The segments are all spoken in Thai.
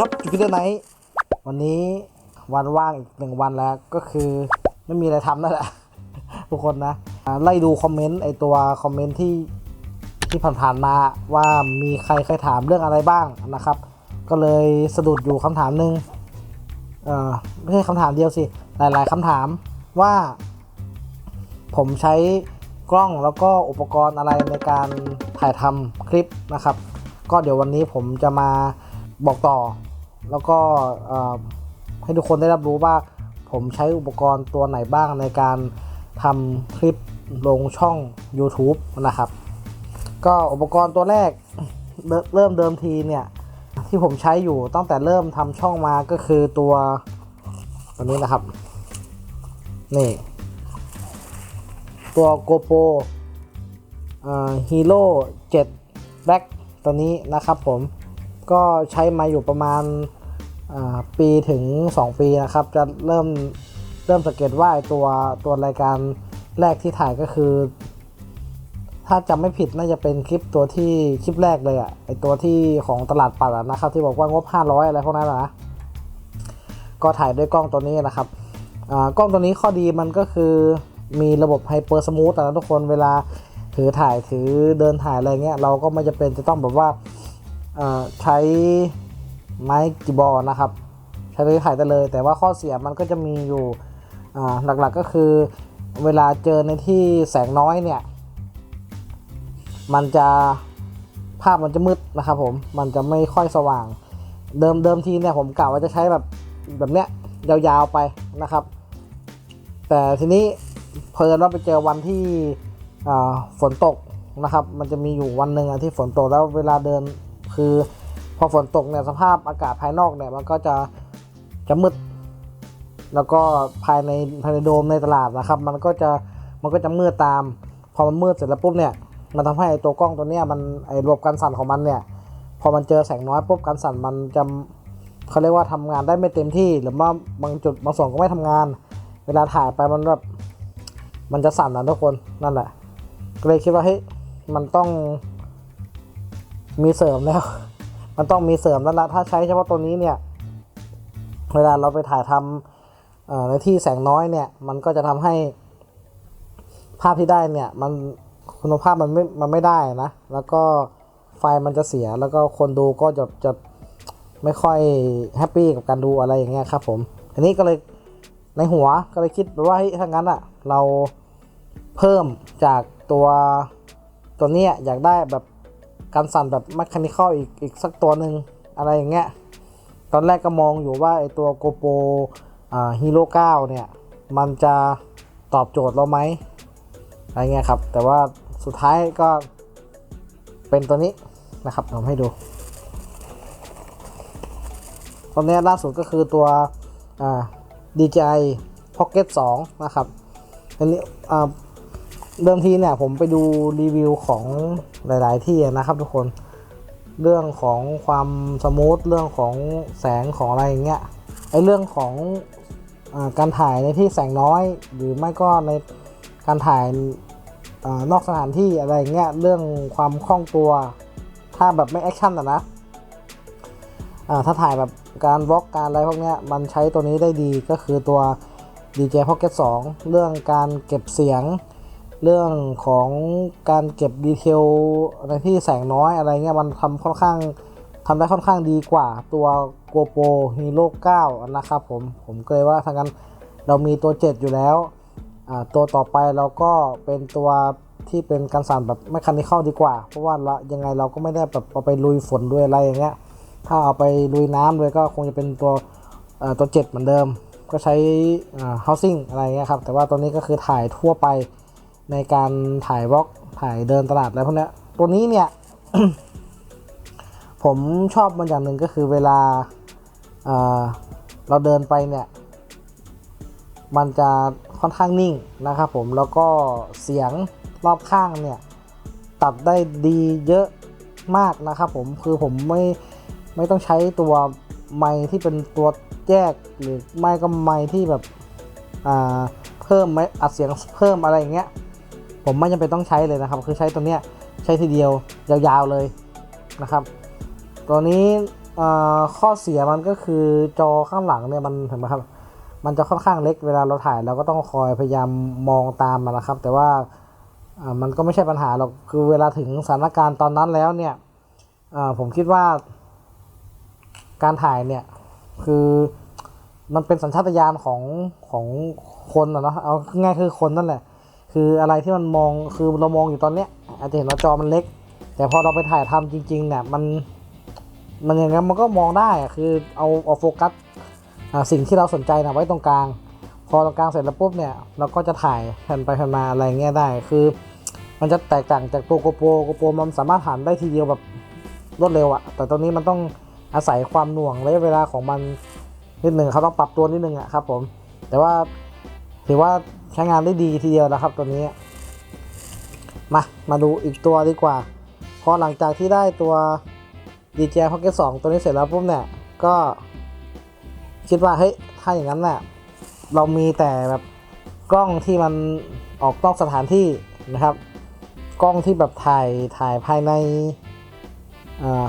ครับจูปิเตอร์ไนท์วันนี้วันว่างอีกหนึ่งวันแล้วก็คือไม่มีอะไรทำนั่นแหละ ทุกคนนะไล่ดูคอมเมนต์ไอตัวคอมเมนต์ที่ที่ผ่านๆมาว่ามีใครเคยถามเรื่องอะไรบ้างนะครับ ก็เลยสะดุดอยู่คำถามหนึ่งเออไม่ใช่คำถามเดียวสิ หลาย ๆคำถามว่า ผมใช้กล้องแล้วก็อุปกรณ์อะไรในการถ่ายทำคลิปนะครับ ก็เดี๋ยววันนี้ผมจะมาบอกต่อ แล้วก็ให้ทุกคนได้รับรู้ว่าผมใช้อุปกรณ์ตัวไหนบ้างในการทำคลิปลงช่อง YouTube นะครับ ก็อุปกรณ์ตัวแรกเริ่มเดิมทีเนี่ย ที่ผมใช้อยู่ตั้งแต่เริ่มทำช่องมาก็คือตัวตัวนี้นะครับ นี่ ตัว GoPro ฮีโร่7 Black ตัวนี้นะครับผมก็ใช้มาอยู่ประมาณ ปีถึง 2 ปีนะครับ จะเริ่มเริ่มสังเกตว่าไอตัวตัวรายการแรกที่ถ่ายก็คือ ถ้าจำไม่ผิดน่าจะเป็นคลิปตัวที่คลิปแรกเลยอะไอตัวที่ของตลาดปัดนะครับ ที่บอกว่างบ 500 อะไรพวกนั้นนะก็ถ่ายด้วยกล้องตัวนี้นะครับกล้องตัวนี้ข้อดีมันก็คือมีระบบไฮเปอร์สมูทนะทุกคนเวลาถือถ่ายถือเดินถ่ายอะไรเงี้ยเราก็ไม่จะเป็นจะต้องแบบว่าใช้ ไม้กีบอร์นะครับ ใช้ตัวนี้ถ่ายได้เลย แต่ว่าข้อเสียมันก็จะมีอยู่หลักๆก็คือเวลาเจอในที่แสงน้อยเนี่ย มันจะภาพมันจะมืดนะครับผมมันจะไม่ค่อยสว่าง เดิมเดิมทีเนี่ยผมกะว่าจะใช้แบบแบบเนี้ยยาวๆไปนะครับ แต่ทีนี้เพลินว่าไปเจอวันที่ฝนตกนะครับ มันจะมีอยู่วันหนึ่งที่ฝนตกแล้วเวลาเดินคือ พอฝนตกเนี่ยสภาพอากาศภายนอกเนี่ยมันก็จะจะมืดแล้วก็ภายในภายในโดมในตลาดนะครับ มันก็จะมันก็จะมืดตาม พอมันมืดเสร็จแล้วปุ๊บเนี่ย มันทำให้ตัวกล้องตัวเนี้ยมันไอ้ระบบการสั่นของมันเนี่ย พอมันเจอแสงน้อยปุ๊บการสั่นมันจะเขาเรียกว่าทำงานได้ไม่เต็มที่ หรือว่าบางจุดบางส่วนก็ไม่ทำงาน เวลาถ่ายไปมันแบบมันจะสั่นนะทุกคนนั่นแหละก็เลยคิดว่าเฮ้ยมันต้องมีเสริมแล้ว มันต้องมีเสริมแล้วละถ้าใช้เฉพาะตัวนี้เนี่ย เวลาเราไปถ่ายทำในที่แสงน้อยเนี่ย มันก็จะทำให้ภาพที่ได้เนี่ยมันคุณภาพมันไม่ มันไม่ได้นะ แล้วก็ไฟมันจะเสีย แล้วก็คนดูก็จะจะไม่ค่อยแฮปปี้กับการดูอะไรอย่างเงี้ยครับผม อันนี้ก็เลยในหัวก็เลยคิดว่าถ้างั้นอะ เราเพิ่มจากตัวตัวเนี้ยอยากได้แบบ การสั่นแบบแมคานิคอลอีกอีกสักตัวหนึ่งอะไรอย่างเงี้ย ตอนแรกก็มองอยู่ว่าไอตัว GoPro อ่า Hero 9เนี่ย มันจะตอบโจทย์เราไหมอะไรเงี้ยครับ แต่ว่าสุดท้ายก็เป็นตัวนี้นะครับผมให้ดูตอนนี้ล่าสุดก็คือตัวอ่า DJI Pocket 2 นะครับอันนี้อ่า เดิมทีเนี่ยผมไปดูรีวิวของหลาย ๆ ที่นะครับทุกคนเรื่องของความสมูทเรื่องของแสงของอะไรอย่างเงี้ยไอเรื่องของอการถ่ายในที่แสงน้อย หรือไม่ก็ในการถ่ายอนอกสถานที่อะไรอย่างเงี้ยเรื่องความคล่องตัว ถ้าแบบไม่แอคชั่นอะนะถ้าถ่ายแบบการบล็อกการอะไรพวกเนี้ยมันใช้ตัวนี้ได้ดีก็คือตัว DJ Pocket 2 เรื่องการเก็บเสียง เรื่องของการเก็บดีเทลในที่แสงน้อยอะไรเงี้ยมันทำค่อนข้างทำได้ค่อนข้างดีกว่าตัว GoPro Hero 9 นะครับผม ผมเลยว่าทางนั้นเรามีตัว 7 อยู่แล้ว ตัวต่อไปเราก็เป็นตัวที่เป็นการสั่นแบบไม่คันนิเข้าดีกว่า เพราะว่าเรายังไงเราก็ไม่ได้แบบเอาไปลุยฝนด้วยอะไรอย่างเงี้ย ถ้าเอาไปลุยน้ำเลยก็คงจะเป็นตัวเอ่อตัว 7 เหมือนเดิม ก็ใช้ housing อะไรเงี้ยครับ แต่ว่าตัวนี้ก็คือถ่ายทั่วไป ในการถ่ายวอล์กถ่ายเดินตลาดอะไรพวกนี้ตัวนี้เนี่ย ผมชอบมันอย่างหนึ่งก็คือเวลาเเราเดินไปเนี่ย มันจะค่อนข้างนิ่งนะครับผมแล้วก็เสียงรอบข้างเนี่ย ตัดได้ดีเยอะมากนะครับผมคือผมไม่ไม่ต้องใช้ตัวไมค์ที่เป็นตัวแยกหรือไม่ก็ไมค์ที่แบบเพิ่มไมค์อัดเสียงเพิ่มอะไรอย่างเงี้ย ผมไม่จำเป็นต้องใช้เลยนะครับ คือใช้ตัวเนี้ยใช้ทีเดียวยาวๆเลยนะครับ ตัวนี้ข้อเสียมันก็คือจอข้างหลังเนี่ยมันเห็นไหมครับ มันจะค่อนข้างเล็กเวลาเราถ่ายเราก็ต้องคอยพยายามมองตามมันนะครับ แต่ว่ามันก็ไม่ใช่ปัญหาหรอก คือเวลาถึงสถานการณ์ตอนนั้นแล้วเนี่ยผมคิดว่า การถ่ายเนี่ยคือมันเป็นสัญชาตญาณของของคนอะเนาะเอาง่ายคือคนนั่นแหละ คืออะไรที่มันมองคือเรามองอยู่ตอนเนี้ยอาจจะเห็นว่าจอมันเล็ก แต่พอเราไปถ่ายทำจริงๆเนี่ยมันมันอย่างงั้นมันก็มองได้คือเอาเอาโฟกัสสิ่งที่เราสนใจนะไว้ตรงกลาง พอตรงกลางเสร็จแล้วปุ๊บเนี่ยเราก็จะถ่ายแผ่นไปแผ่นมาอะไรเงี้ยได้ คือ มันจะแตกต่างจากตัวโกโปรโกโปรมันสามารถหันได้ทีเดียวแบบรวดเร็วอะแต่ตอนนี้มันต้องอาศัยความหน่วงระยะเวลาของมันนิดหนึ่งเขาต้องปรับตัวนิดหนึ่งอะครับผมแต่ว่าถือว่า ใช้งานได้ดีทีเดียวนะครับตัวนี้ มา มาดูอีกตัวดีกว่า พอหลังจากที่ได้ตัว DJI Pocket 2 ตัวนี้เสร็จแล้วปุ๊บเนี่ย ก็คิดว่า เฮ้ย ถ้าอย่างนั้นน่ะเรามีแต่แบบกล้องที่มันออกนอกสถานที่นะครับ กล้องที่แบบถ่ายถ่ายภายในอ่า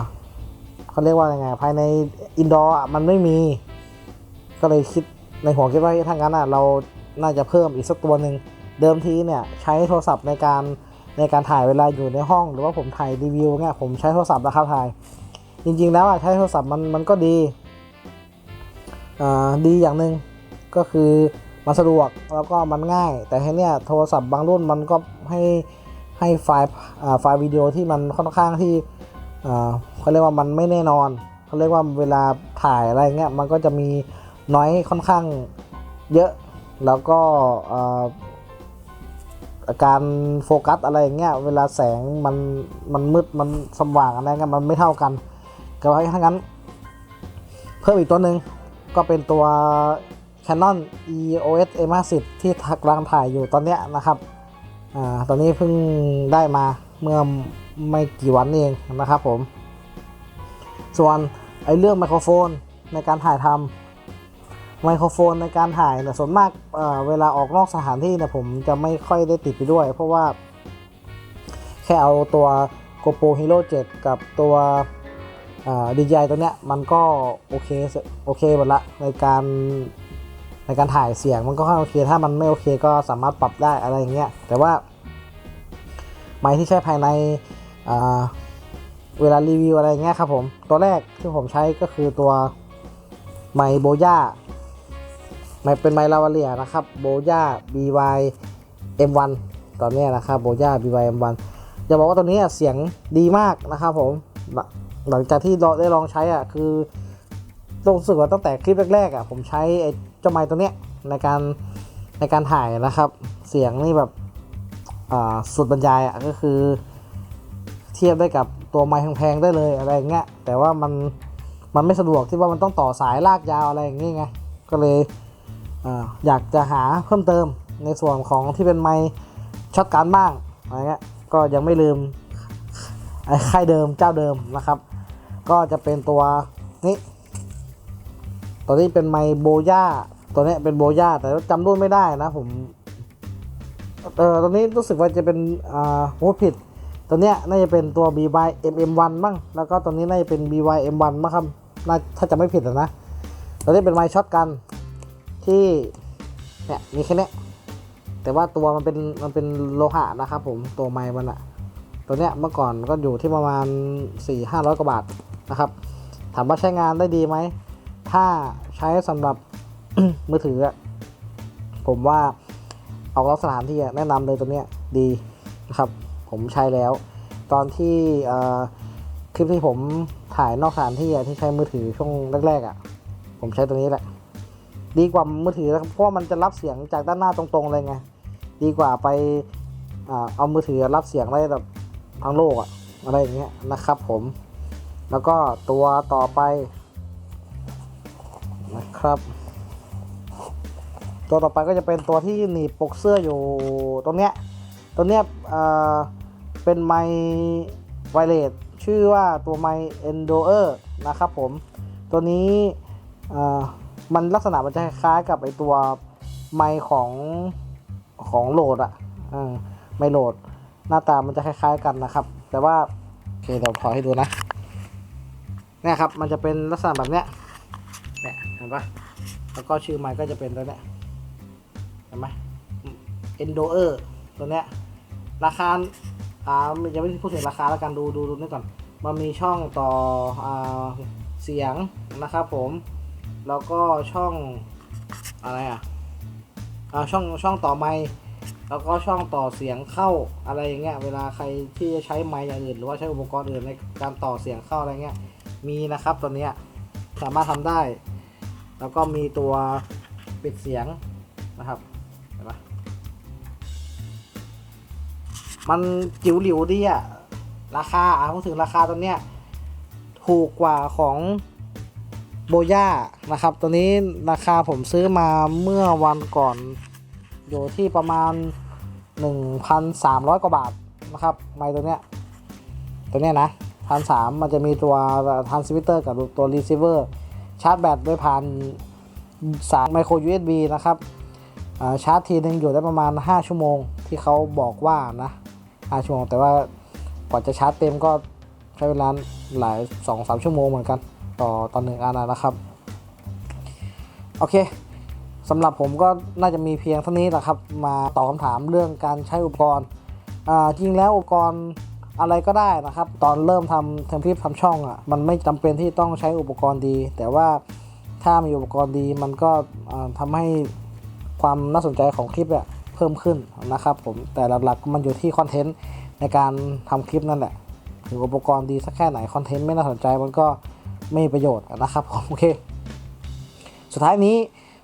เขาเรียกว่ายังไงภายในอินดอร์มันไม่มี ก็เลยคิดในหัวคิดว่าถ้างั้นอะเรา น่าจะเพิ่มอีกสักตัวหนึ่งเดิมทีเนี่ยใช้โทรศัพท์ในการในการถ่ายเวลาอยู่ในห้อง หรือว่าผมถ่ายรีวิวเนี่ยผมใช้โทรศัพท์นะครับถ่าย จริงๆแล้วใช้โทรศัพท์มันมันก็ดีดีอย่างหนึ่งก็คือมันสะดวกแล้วก็มันง่าย แต่ทีเนี้ยโทรศัพท์บางรุ่นมันก็ให้ให้ไฟล์ไฟล์วิดีโอที่มันค่อนข้างที่เขาเรียกว่ามันไม่แน่นอนเขาเรียกว่าเวลาถ่ายอะไรเงี้ยมันก็จะมีน้อยค่อนข้างเยอะ แล้วก็อาการโฟกัสอะไรอย่างเงี้ยเวลาแสงมันมันมืดมันสว่างอะไรเงี้ยมันไม่เท่ากัน ก็ว่าถ้างั้น เพิ่มอีกตัวหนึ่งก็เป็นตัว Canon EOS M50 ที่กำลังถ่ายอยู่ตอนเนี้ยนะครับอ่าตอนนี้เพิ่งได้มาเมื่อไม่กี่วันเองนะครับผม ส่วนไอ้เรื่องไมโครโฟนในการถ่ายทำ ไมโครโฟนในการถ่ายเนี่ยส่วนมากเเวลาออกนอกสถานที่เนี่ยผมจะไม่ค่อยได้ติดไปด้วย เพราะว่า แค่เอาตัว GoPro Hero 7 กับตัวดีจ i ตัวเนี้ยมันก็โอเคโอเคหมดละในการในการถ่ายเสียงมันก็ค่อนโอเค ถ้ามันไม่โอเคก็สามารถปรับได้อะไรอย่างเงี้ยแต่ว่าไม้ที่ใช้ภายในเวลารีวิวอะไรเงี้ยครับผม ตัวแรกที่ผมใช้ก็คือตัวไมโบย่า ไมเป็นไมลาวาเลียนะครับโบย่า BY M1 ตอนนี้นะครับโบย่า BY M1 จะบอกว่าตัวนี้เสียงดีมากนะครับผมหลังจากที่ได้ลองใช้อะคือรู้สึกว่าตั้งแต่คลิปแรกๆอะผมใช้ไอ้เจ้าไม้ตัวเนี้ยในการในการถ่ายนะครับ เสียงนี่แบบอ่าสุดบรรยายอะก็คือ เทียบได้กับตัวไม้แพงๆได้เลยอะไรอย่างเงี้ยแต่ว่ามันมันไม่สะดวกที่ว่ามันต้องต่อสายลากยาวอะไรอย่างเงี้ยไงก็เลย อยากจะหาเพิ่มเติมในส่วนของที่เป็นไม้ช็อตการบ้างอะไรเงี้ยก็ยังไม่ลืมไอ้ค่ายเดิมเจ้าเดิมนะครับ ก็จะเป็นตัวนี้ตัวนี้เป็นไมโบย่าตัวนี้เป็นโบย่าแต่จำรุ่นไม่ได้นะผมเออตัวนี้รู้สึกว่าจะเป็นอ่าโหผิด ตัวเนี้ยน่าจะเป็นตัว BY MM1 บ้างแล้วก็ตัวนี้น่าจะเป็น BY M1 มั้งครับน่าถ้าจะไม่ผิดนะตัวนี้เป็นไมช็อตกัน ที่เนี่ยมีแค่เนี้ยแต่ว่าตัวมันเป็นมันเป็นโลหะนะครับผมตัวไม้มันอะตัวเนี้ยเมื่อก่อนก็อยู่ที่ประมาณ 4 5 0 0กว่าบาทนะครับ ถามว่าใช้งานได้ดีไหม ถ้าใช้สำหรับ มือถืออะผมว่าออกนอกสถานที่แนะนำเลยตัวเนี้ยดีนะครับ ผมใช้แล้ว ตอนที่คลิปที่ผมถ่ายนอกสถานที่ที่ใช้มือถือช่วงแรกๆอะ ผมใช้ตัวนี้แหละ ดีกว่ามือถือนะครับเพราะมันจะรับเสียงจากด้านหน้าตรงๆเลยไง ดีกว่าไปอเอามือถือรับเสียงได้แบบทั้งโลกอะอะไรอย่างเงี้ยนะครับผม แล้วก็ตัวต่อไปนะครับ ตัวต่อไปก็จะเป็นตัวที่หนีบปกเสื้ออยู่ตรงเนี้ยตัวเนี้ยเอ่อเป็นไมไวเลสชื่อว่าตัวไม Endoer นะครับผม ตัวนี้เอ่อ มันลักษณะมันจะคล้ายกับไอตัวไมของของโหลดอะอ่าไมโหลด หน้าตามันจะคล้าย ๆ กันนะครับ แต่ว่าโอเคเดี๋ยวขอให้ดูนะเนี่ยครับ มันจะเป็นลักษณะแบบเนี้ยเนี่ยเห็นปะแล้วก็ชื่อไม้ก็จะเป็นตัวเนี้ยเห็นไหม Endoer ตัวเนี้ยราคาอ่ายังไม่พูดถึงราคาแล้วกันดูดูดูนี่ก่อน มันมีช่องต่ออ่าเสียงนะครับผม แล้วก็ช่องอะไรอะอ่าช่องช่องต่อไมค์แล้วก็ช่องต่อเสียงเข้าอะไรอย่างเงี้ย เวลาใครที่จะใช้ไมค์อย่างอื่น หรือว่าใช้อุปกรณ์อื่นในการต่อเสียงเข้าอะไรเงี้ย มีนะครับตัวเนี้ยสามารถทำได้ แล้วก็มีตัวปิดเสียงนะครับเห็นปะมันจิ๋วหลิวดีอะราคาอะพูดถึงราคาตัวเนี้ยถูกกว่าของ โบย่านะครับ ตัวนี้ราคาผมซื้อมาเมื่อวันก่อน อยู่ที่ประมาณ 1,300 กว่าบาทนะครับไมค์ตัวเนี้ยตัวเนี้ยนะพันสามมันจะมีตัวทานสวิเตอร์กับตัวรีเซิเวอร์ชาร์จแบตด้วยผ่านสายไมโคร USB นะครับชาร์จทีนึงอยู่ได้ประมาณ 5 ชั่วโมงที่เขาบอกว่านะ5ชั่วโมงแต่ว่ากว่าจะชาร์จเต็มก็ใช้เวลาหลาย 2-3 ชั่วโมงเหมือนกัน ต่อต่อหนึ่งอันนะครับ โอเคสำหรับผมก็น่าจะมีเพียงเท่านี้แหละครับ มาตอบคำถามเรื่องการใช้อุปกรณ์จริงแล้วอุปกรณ์อะไรก็ได้นะครับ ตอนเริ่มทำทำคลิปทำช่องอะ่ะมันไม่จำเป็นที่ต้องใช้อุปกรณ์ดี แต่ว่าถ้ามีอุปกรณ์ดีมันก็ทำให้ความน่าสนใจของคลิปเพิ่มขึ้นนะครับผมแต่หลักๆมันอยู่ที่คอนเทนต์ในการทำคลิปนั่นแหละถึงอุปกรณ์ดีสักแค่ไหนคอนเทนต์ไม่น่าสนใจมันก็ ไม่มีประโยชน์นะครับผมโอเค สุดท้ายนี้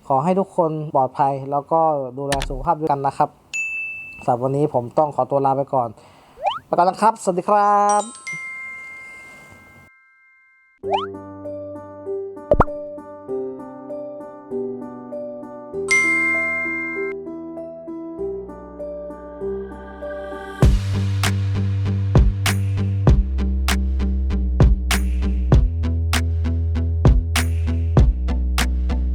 ขอให้ทุกคนปลอดภัย แล้วก็ดูแลสุขภาพด้วยกันนะครับสำหรับวันนี้ผมต้องขอตัวลาไปก่อนไปก่อนนะครับ สวัสดีครับ